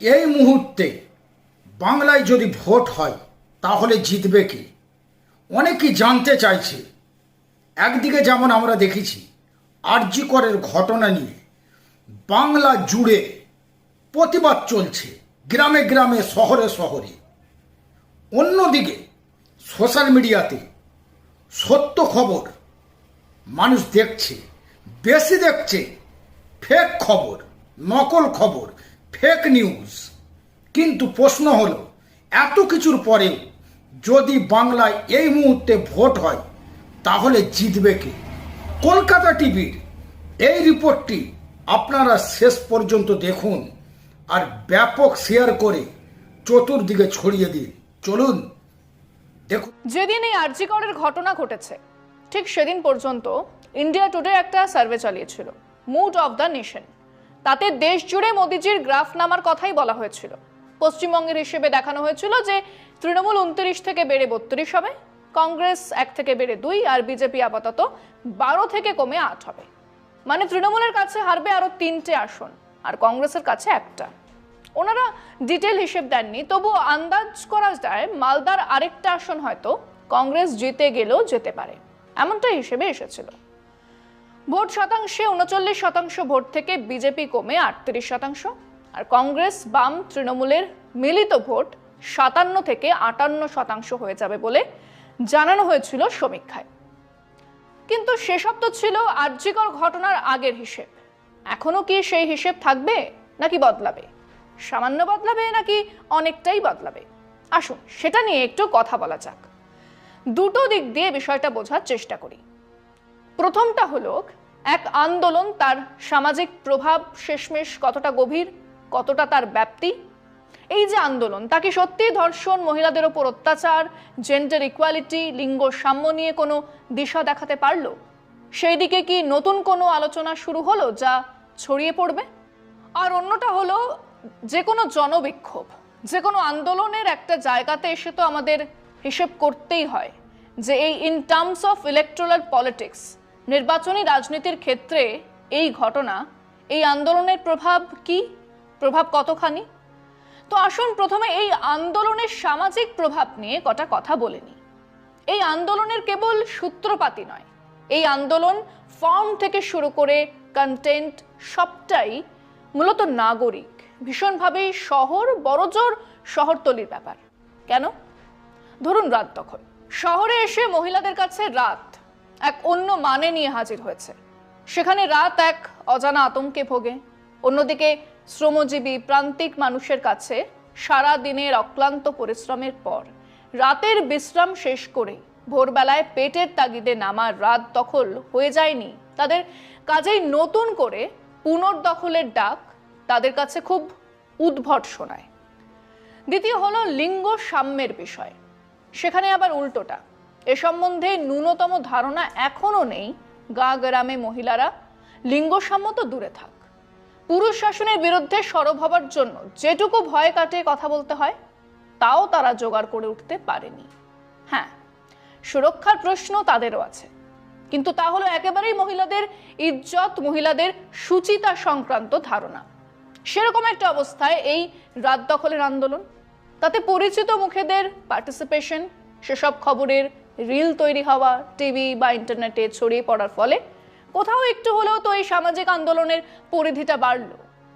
এই মুহূর্তে বাংলায় যদি ভোট হয়, তাহলে জিতবে কি? অনেকেই জানতে চাইছে। একদিকে যেমন আমরা দেখেছি, আরজিকরের ঘটনা নিয়ে বাংলা জুড়ে প্রতিবাদ চলছে, গ্রামে গ্রামে, শহরে শহরে। অন্যদিকে সোশ্যাল মিডিয়াতে সত্য খবর মানুষ দেখছে, বেশি দেখছে ফেক খবর, নকল খবর। ফেক নিউজ কিন্তু প্রশ্ন হলো, এত কিছুর পরে যদি বাংলায় এই মুহূর্তে ভোট হয়, তাহলে জিতবে কে? কলকাতা টিভির এই রিপোর্টটি আপনারা শেষ পর্যন্ত দেখুন আর ব্যাপক শেয়ার করে চতুর্দিকে ছড়িয়ে দিন। চলুন, দেখুন। যেদিন এই আরজিকরের ঘটনা ঘটেছে, ঠিক সেদিন পর্যন্ত ইন্ডিয়া টুডে একটা সার্ভে চালিয়েছিল মুড অফ দ্য নেশন তাতে দেশ জুড়ে মোদিজির গ্রাফ নামার কথাই বলা হয়েছিল। পশ্চিমবঙ্গের হিসেবে দেখানো হয়েছিল যে, তৃণমূল উনত্রিশ থেকে বেড়ে বত্রিশ হবে, কংগ্রেস এক থেকে বেড়ে দুই, আর বিজেপি আপাতত বারো থেকে কমে আট হবে। মানে তৃণমূলের কাছে হারবে আরও তিনটে আসন, আর কংগ্রেসের কাছে একটা। ওনারা ডিটেল হিসেব দেননি, তবু আন্দাজ করা যায় মালদার আরেকটা আসন হয়তো কংগ্রেস জিতে গেলেও যেতে পারে। এমনটা হিসেবে এসেছিল। ভোট শতাংশে উনচল্লিশ শতাংশ ভোট থেকে বিজেপি কমে আটত্রিশ শতাংশ। আর কংগ্রেস, বাম, তৃণমূলের মিলিত ভোট সাতান্ন থেকে আটান্ন শতাংশ হয়ে যাবে বলে জানানো হয়েছিল সমীক্ষায়। কিন্তু সেসব তো ছিল আর্যিকর ঘটনার আগের হিসেব। এখনও কি সেই হিসেব থাকবে নাকি বদলাবে? সামান্য বদলাবে নাকি অনেকটাই বদলাবে? আসুন সেটা নিয়ে একটু কথা বলা যাক। দুটো দিক দিয়ে বিষয়টা বোঝার চেষ্টা করি। প্রথমটা হলো, এক আন্দোলন তার সামাজিক প্রভাব শেষমেশ কতটা গভীর, কতটা তার ব্যাপ্তি? এই যে আন্দোলন তাকে সত্যি ধর্ষণ, মহিলাদের ওপর অত্যাচার জেন্ডার ইকুয়ালিটি লিঙ্গ সাম্য নিয়ে কোনো দিশা দেখাতে পারল? সেই দিকে কি নতুন কোনো আলোচনা শুরু হলো যা ছড়িয়ে পড়বে? আর অন্যটা হলো, যে কোনো জনবিক্ষোভ, যে কোনো আন্দোলনের একটা জায়গাতে এসে তো আমাদের হিসেব করতেই হয় যে এই in terms of electoral politics নির্বাচনী রাজনীতির ক্ষেত্রে এই ঘটনা, এই আন্দোলনের প্রভাব কি? প্রভাব কতখানি? তো আসুন প্রথমে এই আন্দোলনের সামাজিক প্রভাব নিয়ে কটা কথা বলে নিই। এই আন্দোলনের কেবল সূত্রপাতি নয়, এই আন্দোলন ফর্ম থেকে শুরু করে কন্টেন্ট সবটাই মূলত নাগরিক ভীষণভাবেই শহর বড়জোর শহরতলির ব্যাপার। কেন? ধরুন রাত দখল। শহরে এসে মহিলাদের কাছে রাত এক অন্য মানে নিয়ে হাজির হয়েছে। সেখানে রাত এক অজানা আতঙ্কে ভোগে। অন্যদিকে শ্রমজীবী প্রান্তিক মানুষের কাছে সারা দিনের অক্লান্ত পরিশ্রমের পর রাতের বিশ্রাম শেষ করে ভোরবেলায় পেটের তাগিদে নামার রাত দখল হয়ে যায়নি। তাদের কাজেই নতুন করে পুনর্দখলের ডাক তাদের কাছে খুব উদ্ভট শোনায়। দ্বিতীয় হলো লিঙ্গ সাম্যের বিষয়। সেখানে আবার উল্টোটা। এ সম্বন্ধে ন্যূনতম ধারণা এখনও নেই। গা গ্রামে মহিলারা, লিঙ্গ সাম্য তো দূরে থাক। পুরুষ শাসনের বিরুদ্ধে সরব হবার জন্য যেটুকু ভয় কাটিয়ে কথা বলতে হয়, তাও তারা জোগাড় করে উঠতে পারেনি। হ্যাঁ সুরক্ষার প্রশ্ন তাদেরও আছে। কিন্তু তা হলো একেবারেই মহিলাদের ইজ্জত, মহিলাদের সুচিতা সংক্রান্ত ধারণা। সেরকম একটা অবস্থায় এই রাত দখলের আন্দোলন, তাতে পরিচিত মুখেদের পার্টিসিপেশন সেসব খবরের রিল তৈরি হওয়া, টিভি বা ইন্টারনেটে ছড়িয়ে পড়ার ফলে কোথাও একটু হলেও তো এই সামাজিক আন্দোলনের পরিধিটা বাড়ল।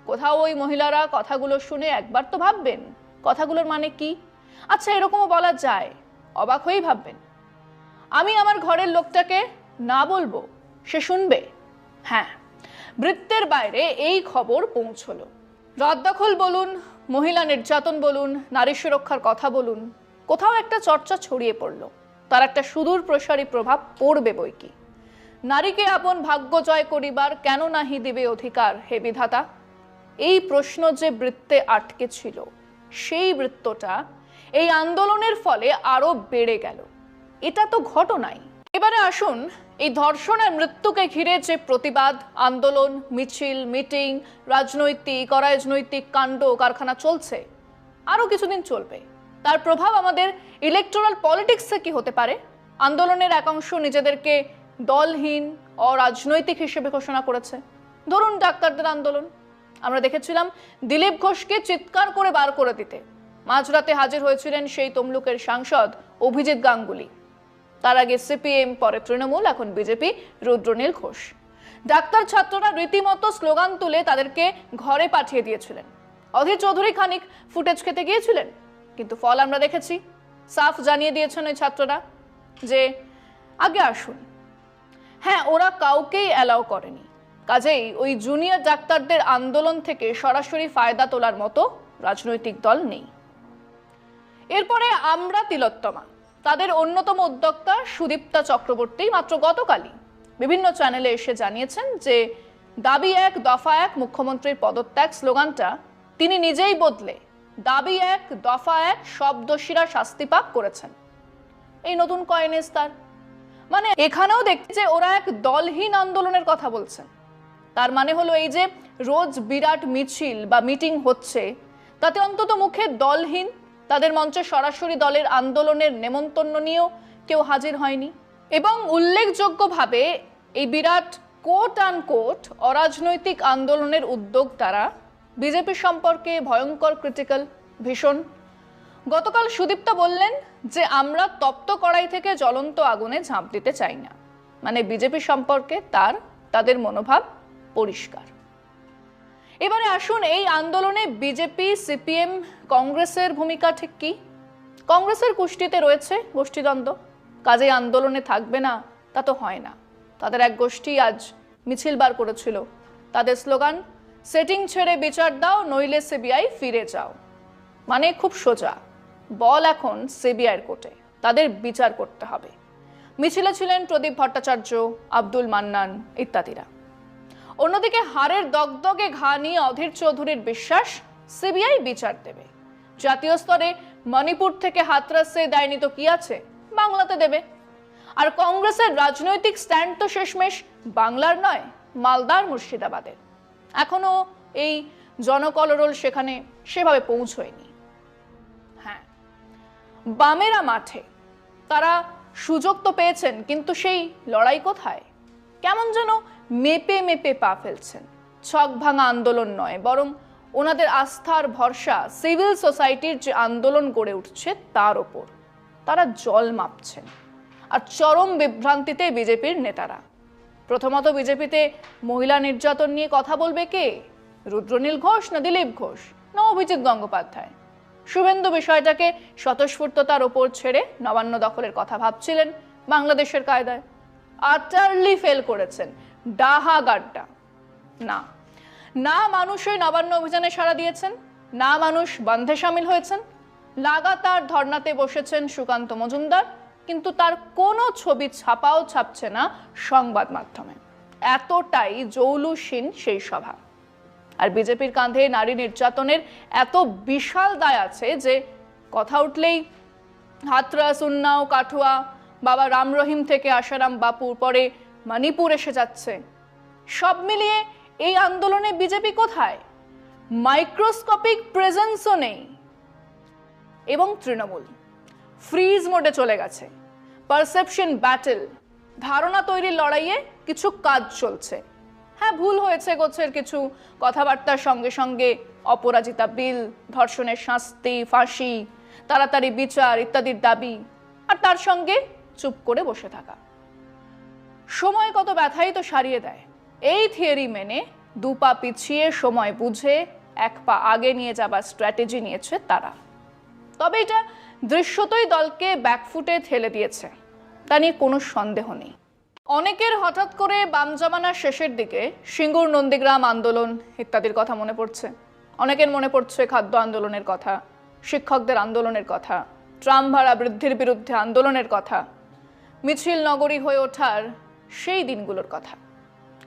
কোথাও ওই মহিলারা কথাগুলো শুনে একবার তো ভাববেন, কথাগুলোর মানে কি? আচ্ছা এরকমও বলা যায়, অবাক হয়েই ভাববেন। আমি আমার ঘরের লোকটাকে না বলব, সে শুনবে। হ্যাঁ বৃত্তের বাইরে এই খবর পৌঁছলো। রদ্দখল বলুন, মহিলা নির্যাতন বলুন, নারী সুরক্ষার কথা বলুন, কোথাও একটা চর্চা ছড়িয়ে পড়ল। তার একটা সুদূর প্রসারী প্রভাব পড়বে বই কি? নারীকে আপন ভাগ্য জয় করিবার কেন নাহি দিবে অধিকার হে বিধাতা? এই প্রশ্ন যে বৃত্তে আটকে ছিল, সেই বৃত্তটা এই আন্দোলনের ফলে আরও বেড়ে গেল। এটা তো ঘটনাই। এবারে আসুন, এই ধর্ষণ আর মৃত্যুকে ঘিরে যে প্রতিবাদ, আন্দোলন, মিছিল, মিটিং, রাজনৈতিক, অরাজনৈতিক কাণ্ড, কারখানা চলছে আরও কিছুদিন চলবে। তার প্রভাব আমাদের ইলেকটোরাল পলিটিক্সে কি হতে পারে? আন্দোলনের একাংশ নিজেদেরকে দলহীন, অরাজনৈতিক হিসেবে ঘোষণা করেছে। ধরুন ডাক্তারদের আন্দোলন। আমরা দেখেছিলাম দিলীপ ঘোষকে চিৎকার করে বার করে দিতে। মাঝরাতে হাজির হয়েছিলেন সেই তমলুকের সাংসদ অভিজিৎ গাঙ্গুলি। তার আগে সিপিএম, পরে তৃণমূল, এখন বিজেপি, রুদ্রনীল ঘোষ। ডাক্তার ছাত্ররা রীতিমতো স্লোগান তুলে তাদেরকে ঘরে পাঠিয়ে দিয়েছিলেন। অধীর চৌধুরী খানিক ফুটেজ খেতে গিয়েছিলেন? কিন্তু ফল আমরা দেখেছি। সাফ জানিয়ে দিয়েছেন ওই ছাত্ররা যে, আগে আসুন। হ্যাঁ ওরা কাউকেই অ্যালাউ করেনি। কাজেই ওই জুনিয়র ডাক্তারদের আন্দোলন থেকে সরাসরি ফায়দা তোলার মতো রাজনৈতিক দল নেই। এরপরে আমরা তিলোত্তমা, তাদের অন্যতম উদ্যোক্তা সুদীপ্তা চক্রবর্তী মাত্র গতকালই বিভিন্ন চ্যানেলে এসে জানিয়েছেন যে, দাবি এক, দফা এক মুখ্যমন্ত্রীর পদত্যাগ স্লোগানটা তিনি নিজেই বদলে দাবি এক, দফা এক, সব দোষীরা শাস্তি পাক করেছেন। এই নতুন কয়েনেস তার। মানে এখানেও দেখছি যে ওরা এক দলহীন আন্দোলনের কথা বলছেন। তার মানে হলো এই যে রোজ বিরাট মিছিল বা মিটিং হচ্ছে, তাতে অন্তত মুখে দলহীন, তাদের মঞ্চে সরাসরি দলের আন্দোলনের নেমন্তন্ন নিয়েও কেউ হাজির হয়নি। এবং উল্লেখযোগ্যভাবে এই বিরাট কোট আন কোট অরাজনৈতিক আন্দোলনের উদ্যোক্তারা বিজেপি সম্পর্কে ভয়ঙ্কর ক্রিটিক্যাল ভীষণ। গতকাল সুদীপ্তা বললেন যে, আমরা তপ্ত কড়াই থেকে জ্বলন্ত আগুনে ঝাঁপ দিতে চাই না। মানে বিজেপি সম্পর্কে তার, তাদের মনোভাব পরিষ্কার। এবারে আসুন, এই আন্দোলনে বিজেপি, সিপিএম, কংগ্রেসের ভূমিকা ঠিক কি? কংগ্রেসের কুষ্টিতে রয়েছে গোষ্ঠীদ্বন্দ্ব। কাজেই আন্দোলনে থাকবে না, তা তো হয় না। তাদের এক গোষ্ঠী আজ মিছিল বার করেছিল। তাদের স্লোগান সেটিং ছেড়ে বিচার দাও, নইলে সিবিআই ফিরে যাও। মানে খুব সোজা। বল এখন সিবিআইয়ের কোর্টে। তাদের বিচার করতে হবে। মিছিলে ছিলেন প্রদীপ ভট্টাচার্য, আব্দুল মান্নান ইত্যাদিরা। অন্যদিকে হারের দগদগে ঘা নিয়ে অধীর চৌধুরীর বিশ্বাস সিবিআই বিচার দেবে। জাতীয় স্তরে মণিপুর থেকে হাতরাসে দেয়নি তো কি আছে? বাংলাতে দেবে। আর কংগ্রেসের রাজনৈতিক স্ট্যান্ড তো শেষমেশ বাংলার নয়, মালদার মুর্শিদাবাদের। এখনও এই জনকলরল সেখানে সেভাবে পৌঁছয়নি। হ্যাঁ বামেরা মাঠে তারা সুযোগ তো পেয়েছেন, কিন্তু সেই লড়াই কোথায়? কেমন যেন মেপে মেপে পা ফেলছেন। ছক ভাঙা আন্দোলন নয়, বরং ওনাদের আস্থার ভরসা সিভিল সোসাইটির যে আন্দোলন গড়ে উঠছে তার ওপর। তারা জল মাপছেন। আর চরম বিভ্রান্তিতে বিজেপির নেতারা। প্রথমত বিজেপিতে মহিলা নির্যাতন নিয়ে কথা বলবে কে? রুদ্রনীল ঘোষ না দিলীপ ঘোষ? না অভিজিৎ গঙ্গোপাধ্যায়? শুভেন্দু বিষয়টাকে স্বতঃস্ফূর্ততার ওপর ছেড়ে নবান্ন দখলের কথা ভাবছিলেন বাংলাদেশের কায়দায়। আটারলি ফেল করেছেন। ডাহা গাড্ডা না। না মানুষই নবান্ন অভিযানে সাড়া দিয়েছেন। না মানুষ বন্ধে সামিল হয়েছেন। লাগাতার ধর্নাতে বসেছেন সুকান্ত মজুমদার। কিন্তু তার কোনো ছবি ছাপাও ছাপছে না সংবাদ মাধ্যমে। এতটাই জৌলুসীন সেই সভা। আর বিজেপির কাঁধে নারী নির্যাতনের এত বিশাল দায় আছে যে কথা উঠলেই হাতরাস উন্নাও কাঠুয়া, বাবা রাম রহিম থেকে আসারাম বাপুর পরে মণিপুর এসে যাচ্ছে। সব মিলিয়ে এই আন্দোলনে বিজেপি কোথায়? মাইক্রোস্কোপিক প্রেজেন্সও নেই। এবং তৃণমূল। ফ্রিজ মোডে চলে গেছে। Perception battle. ধারণা তৈরির লড়াইয়ে কিছু কাজ চলছে। হ্যাঁ ভুল হয়েছে গোছের কিছু কথাবার্তার সঙ্গে সঙ্গে। অপরাজিতা বিল, ধর্ষণের শাস্তি, ফাঁসি, তাড়াতাড়ি বিচার ইত্যাদির দাবি। আর তার সঙ্গে চুপ করে বসে থাকা। সময় কত ব্যথাই তো সারিয়ে দেয়। এই থিওরি মেনে দু পা পিছিয়ে সময় বুঝে, এক পা আগে নিয়ে যাবার স্ট্র্যাটেজি নিয়েছে তারা। তবে এটা দৃশ্যতই দলকে ব্যাকফুটে ঠেলে দিয়েছে। তা নিয়ে কোনো সন্দেহ নেই। অনেকের হঠাৎ করে বাম জামানার শেষের দিকে সিঙ্গুর নন্দীগ্রাম আন্দোলন ইত্যাদির কথা মনে পড়ছে। অনেকের মনে পড়ছে খাদ্য আন্দোলনের কথা, শিক্ষকদের আন্দোলনের কথা ট্রাম ভাড়া বৃদ্ধির বিরুদ্ধে আন্দোলনের কথা, মিছিল নগরী হয়ে ওঠার সেই দিনগুলোর কথা।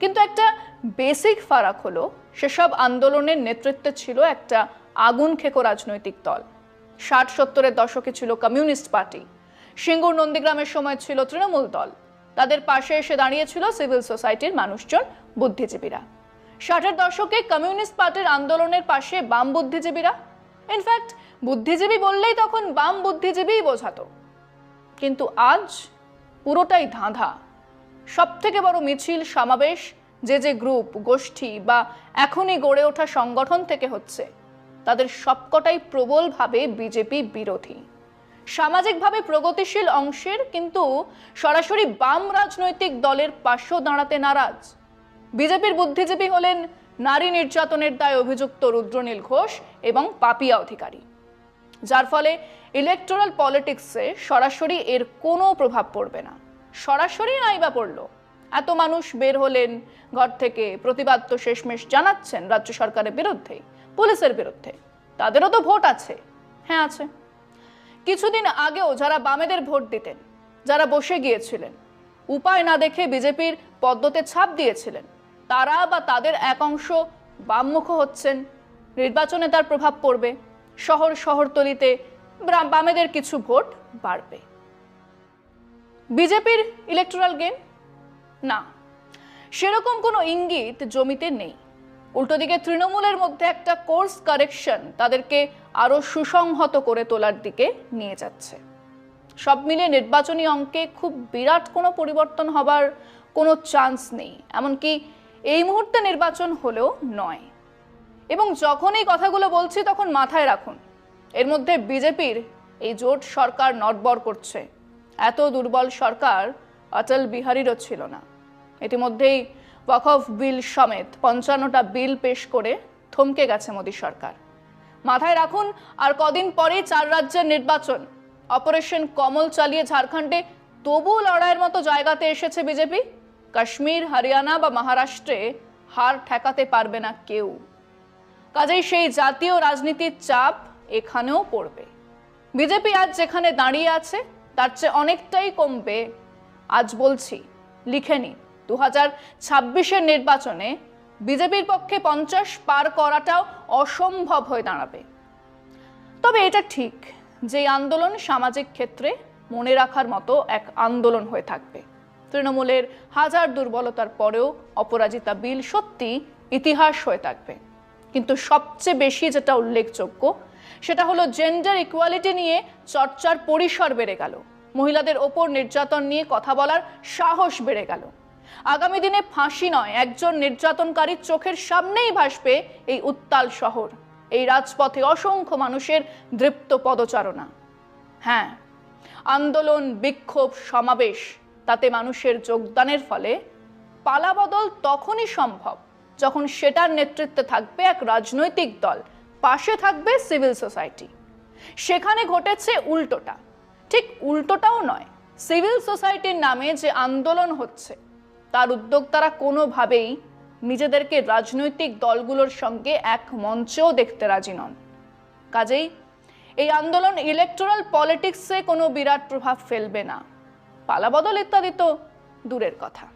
কিন্তু একটা বেসিক ফারাক হলো, সেসব আন্দোলনের নেতৃত্বে ছিল একটা আগুন খেকো রাজনৈতিক দল। ষাট সত্তরের দশকে ছিল কমিউনিস্ট পার্টি। সিঙ্গুর নন্দীগ্রামের সময় ছিল তৃণমূল দল। তাদের পাশে এসে দাঁড়িয়েছিল সিভিল সোসাইটির মানুষজন, বুদ্ধিজীবীরা। ষাটের দশকে কমিউনিস্ট পার্টির আন্দোলনের পাশে বাম বুদ্ধিজীবীরা। ইনফ্যাক্ট, বুদ্ধিজীবী বললেই তখন বাম বুদ্ধিজীবীই বোঝাতো। কিন্তু আজ পুরোটাই ধাঁধা। সব থেকে বড় মিছিল, সমাবেশ, যে যে গ্রুপ, গোষ্ঠী বা এখনই গড়ে ওঠা সংগঠন থেকে হচ্ছে। তাদের সবকটাই প্রবলভাবে বিজেপি বিরোধী। সামাজিকভাবে প্রগতিশীল অংশের কিন্তু সরাসরি বাম রাজনৈতিক দলের পাশেও দাঁড়াতে নারাজ। বিজেপির বুদ্ধিজীবী হলেন নারী নির্যাতনের দায় অভিযুক্ত রুদ্রনীল ঘোষ এবং পাপিয়া অধিকারী। যার ফলে ইলেকটোরাল পলিটিক্সে সরাসরি এর কোনো প্রভাব পড়বে না। সরাসরি নাই বা পড়ল। এত মানুষ বের হলেন ঘর থেকে। প্রতিবাদ তো শেষমেশ জানাচ্ছেন রাজ্য সরকারের বিরুদ্ধে পুলিশের বিরুদ্ধে। তাদেরও তো ভোট আছে। হ্যাঁ আছে। কিছুদিন আগেও যারা বামেদের ভোট দিতেন, যারা বসে গিয়েছিলেন, উপায় না দেখে বিজেপির পদ্মতে ছাপ দিয়েছিলেন, তারা বা তাদের এক অংশ বামমুখ হচ্ছেন। নির্বাচনে তার প্রভাব পড়বে। শহর শহরতলিতে বামেদের কিছু ভোট বাড়বে। বিজেপির ইলেকট্রাল গেম না। সেরকম কোনো ইঙ্গিত জমিতে নেই। উল্টো দিকে তৃণমূলের মধ্যে একটা কোর্স কারেকশন তাদেরকে আরও সুসংহত করে তোলার দিকে নিয়ে যাচ্ছে। সব মিলিয়ে নির্বাচনী অঙ্কে খুব বিরাট কোনো পরিবর্তন হবার কোনো চান্স নেই, এমনকি এই মুহূর্তে নির্বাচন হলেও নয়। এবং যখন এই কথাগুলো বলছি তখন মাথায় রাখুন, এর মধ্যে বিজেপির এই জোট সরকার নটবর করছে। এত দুর্বল সরকার অটল বিহারীরও ছিল না। ইতিমধ্যেই ওয়াকফ বিল সমেত পঞ্চান্নটা বিল পেশ করে থমকে গেছে মোদী সরকার। মাথায় রাখুন, আর কদিন পরেই চার রাজ্যের নির্বাচন। অপারেশন কমল চালিয়ে ঝাড়খণ্ডে তবু লড়াইয়ের মতো জায়গাতে এসেছে বিজেপি। কাশ্মীর, হরিয়ানা বা মহারাষ্ট্রে হার ঠেকাতে পারবে না কেউ। কাজেই সেই জাতীয় রাজনীতির চাপ এখানেও পড়বে। বিজেপি আজ যেখানে দাঁড়িয়ে আছে, তার চেয়ে অনেকটাই কমবে। আজ বলছি, লিখে নিন। দু হাজার ছাব্বিশের নির্বাচনে বিজেপির পক্ষে পঞ্চাশ পার করাটাও অসম্ভব হয়ে দাঁড়াবে। তবে এটা ঠিক যে আন্দোলন সামাজিক ক্ষেত্রে মনে রাখার মতো এক আন্দোলন হয়ে থাকবে। তৃণমূলের হাজার দুর্বলতার পরেও অপরাজিতা বিল সত্যি ইতিহাস হয়ে থাকবে। কিন্তু সবচেয়ে বেশি যেটা উল্লেখযোগ্য, সেটা হলো জেন্ডার ইকুয়ালিটি নিয়ে চর্চার পরিসর বেড়ে গেল। মহিলাদের ওপর নির্যাতন নিয়ে কথা বলার সাহস বেড়ে গেল। আগামী দিনে ফাঁসি নয়, একজন নির্যাতনকারীর চোখের সামনেই ভাসবে এই উত্তাল শহর। এই রাজপথে অসংখ্য মানুষের দৃপ্ত পদচারণা। হ্যাঁ আন্দোলন, বিক্ষোভ, সমাবেশ, তাতে মানুষের যোগদানের ফলে পালাবদল তখনই সম্ভব যখন সেটার নেতৃত্বে থাকবে এক রাজনৈতিক দল, পাশে থাকবে সিভিল সোসাইটি। সেখানে ঘটেছে উল্টোটা। ঠিক উল্টোটাও নয়, সিভিল সোসাইটির নামে যে আন্দোলন হচ্ছে তার উদ্যোক্তারা কোনোভাবেই নিজেদেরকে রাজনৈতিক দলগুলোর সঙ্গে এক মঞ্চেও দেখতে রাজি নন। কাজেই এই আন্দোলন ইলেকট্রাল পলিটিক্সে কোনো বিরাট প্রভাব ফেলবে না। পালাবদল ইত্যাদি তো দূরের কথা।